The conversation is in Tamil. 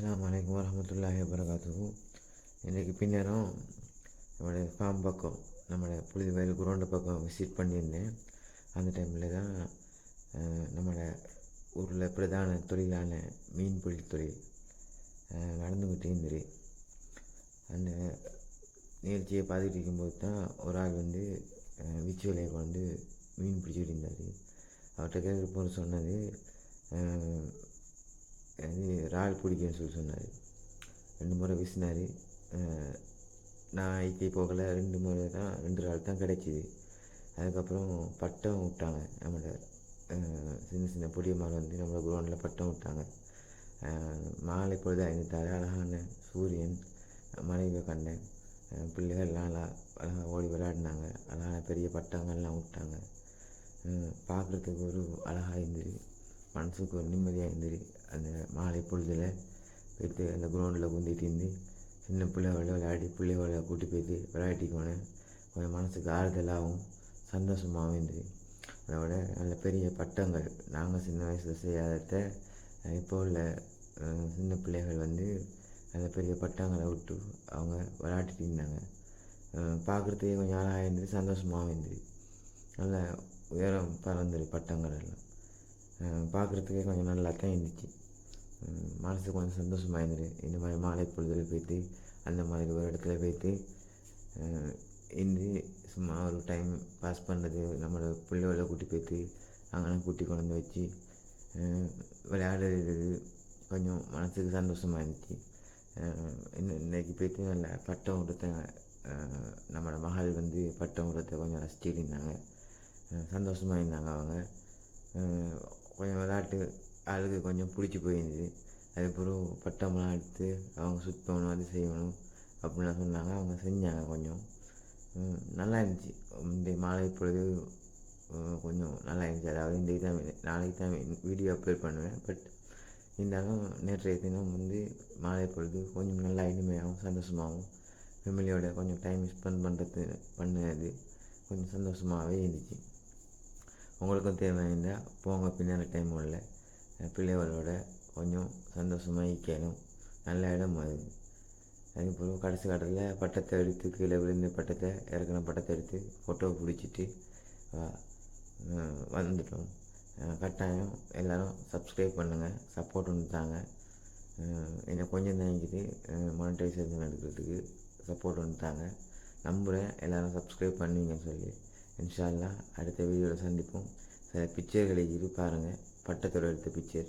அஸ்லாம் வலைக்கம் வரஹ்மத்துல்லாஹி வபரகாத்துஹு. இன்றைக்கு பின்னரும் நம்மளுடைய ஃபார்ம் பக்கம் நம்மளோட புழுதி வயல் குரோண்ட பக்கம் விசிட் பண்ணியிருந்தேன். அந்த டைமில் தான் அஹ், நம்மளோட ஊரில் பிரதான தொழிலான மீன் பிடி தொழில் நடந்துக்கிட்டே இருந்தது. அந்த நிகழ்ச்சியை பார்த்துட்டு இருக்கும்போது தான் ஒரு ஆள் வந்து விச்சுவலை வீச்சு கொண்டு மீன் பிடிச்சிட்டு இருந்தார். அவர்கிட்ட கேட்குறப்போ சொன்னது இது அது இறால் பிடிக்கும்னு சொல்லி சொன்னார். ரெண்டு முறை வீசினார். நான் ஐக்கிய போகல. ரெண்டு முறை தான் ரெண்டு இறால் தான் கிடைச்சிது. அதுக்கப்புறம் பட்டம் விட்டாங்க நம்மளோட சின்ன சின்ன பொடிய மாலை வந்து நம்மளோட குரௌண்டில் பட்டம் விட்டாங்க. மாலை பொழுது ஐந்தாறு அழகான சூரியன் மனைவியை கண்டேன் பிள்ளைகள்லாம் அழகாக ஓடி விளையாடினாங்க. அழகான பெரிய பட்டங்கள்லாம் விட்டாங்க. பார்க்குறதுக்கு ஒரு அழகாக இருந்தது. மனசுக்கு ஒரு நிம்மதியாக இருந்தது. அந்த மாலை பொழுதில் போய்ட்டு அந்த கிரவுண்டில் குந்திட்டு இருந்து சின்ன பிள்ளைகள விளையாடி பிள்ளைகள கூட்டி போய்ட்டு விளையாட்டிக்கோனேன் கொஞ்சம் மனசுக்கு ஆறுதலாகவும் சந்தோஷமாகவும் இருந்தது. அதோட நல்ல பெரிய பட்டங்கள். நாங்கள் சின்ன வயசில் செய்யாதத இப்போ உள்ள சின்ன பிள்ளைகள் வந்து நல்ல பெரிய பட்டங்களை விட்டு அவங்க விளையாடிட்டு இருந்தாங்க. பார்க்குறதுக்கே கொஞ்சம் அழகாக இருந்தது சந்தோஷமாகவும் இருந்தது. நல்ல உயரம் பறந்துரு பட்டங்கள் எல்லாம். பார்க்குறதுக்கே கொஞ்சம் நல்லா தான் இருந்துச்சு. மனதுக்கு கொஞ்சம் சந்தோஷமாக இருந்தது இந்த மாதிரி மாலை பொழுதில் போய்ட்டு அந்த மாதிரி ஒரு இடத்துல போய்ட்டு இருந்து சும்மா ஒரு டைம் பாஸ் பண்ணுறது நம்மளோட பிள்ளைகளை கூட்டி போய்ட்டு அங்கெல்லாம் கூட்டி கொண்டு வந்து வச்சு விளையாடுறது கொஞ்சம் மனசுக்கு சந்தோஷமாக இருந்துச்சு. இன்னும் இன்னைக்கு போய்ட்டு நல்ல பட்டம் கொடுத்த நம்மளோட மகள் வந்து பட்டம் கொடுத்த கொஞ்சம் ரசிச்சுட்டு இருந்தாங்க. சந்தோஷமாக இருந்தாங்க அவங்க. கொஞ்சம் விளையாட்டு ஆளுக்கு கொஞ்சம் பிடிச்சி போயிருந்தது. அதுக்கப்புறம் பட்டம்லாம் எடுத்து அவங்க சுற்றணும் அது செய்யணும் அப்படின்லாம் சொன்னாங்க. அவங்க செஞ்சாங்க கொஞ்சம். நல்லா இருந்துச்சு. இந்த மாலை பொழுது கொஞ்சம் நல்லா இருந்துச்சு. அதாவது இன்றைக்கு தான் நாளைக்கு தான் வீடியோ அப்லோட் பண்ணுவேன். பட் இருந்தாலும் நேற்றைய தினம் வந்து மாலை பொழுது கொஞ்சம் நல்லா இனிமையாகவும் சந்தோஷமாகவும் ஃபேமிலியோட கொஞ்சம் டைம் ஸ்பெண்ட் பண்ணுறது பண்ணது கொஞ்சம் சந்தோஷமாகவே இருந்துச்சு. உங்களுக்கும் தேவைன்னா போங்க பின்னால் டைம் இல்லை பிள்ளைகளோட கொஞ்சம் சந்தோஷமாக ஈக்கணும் நல்ல இடம் அது. அதுக்கப்புறம் கடைசி காலத்தில் பட்டத்தை எடுத்து கீழே விழுந்து பட்டத்தை இறக்குன பட்டத்தை எடுத்து ஃபோட்டோ பிடிச்சிட்டு வந்துட்டோம். கட்டாயம் எல்லோரும் சப்ஸ்கிரைப் பண்ணுங்கள் சப்போர்ட் ஒன்று தாங்க. என்னை கொஞ்சம் தான் இருக்குது மானிட்டைசேஷன் எடுக்கிறதுக்கு சப்போர்ட் ஒன்று தாங்க. நம்புகிறேன் எல்லோரும் சப்ஸ்கிரைப் பண்ணுவீங்கன்னு சொல்லி. இன்ஷால்லாம் அடுத்த வீடியோவில் சந்திப்போம். சில பிக்சர்களை இரு பாருங்கள் పంట తొలగితే పిక్చర్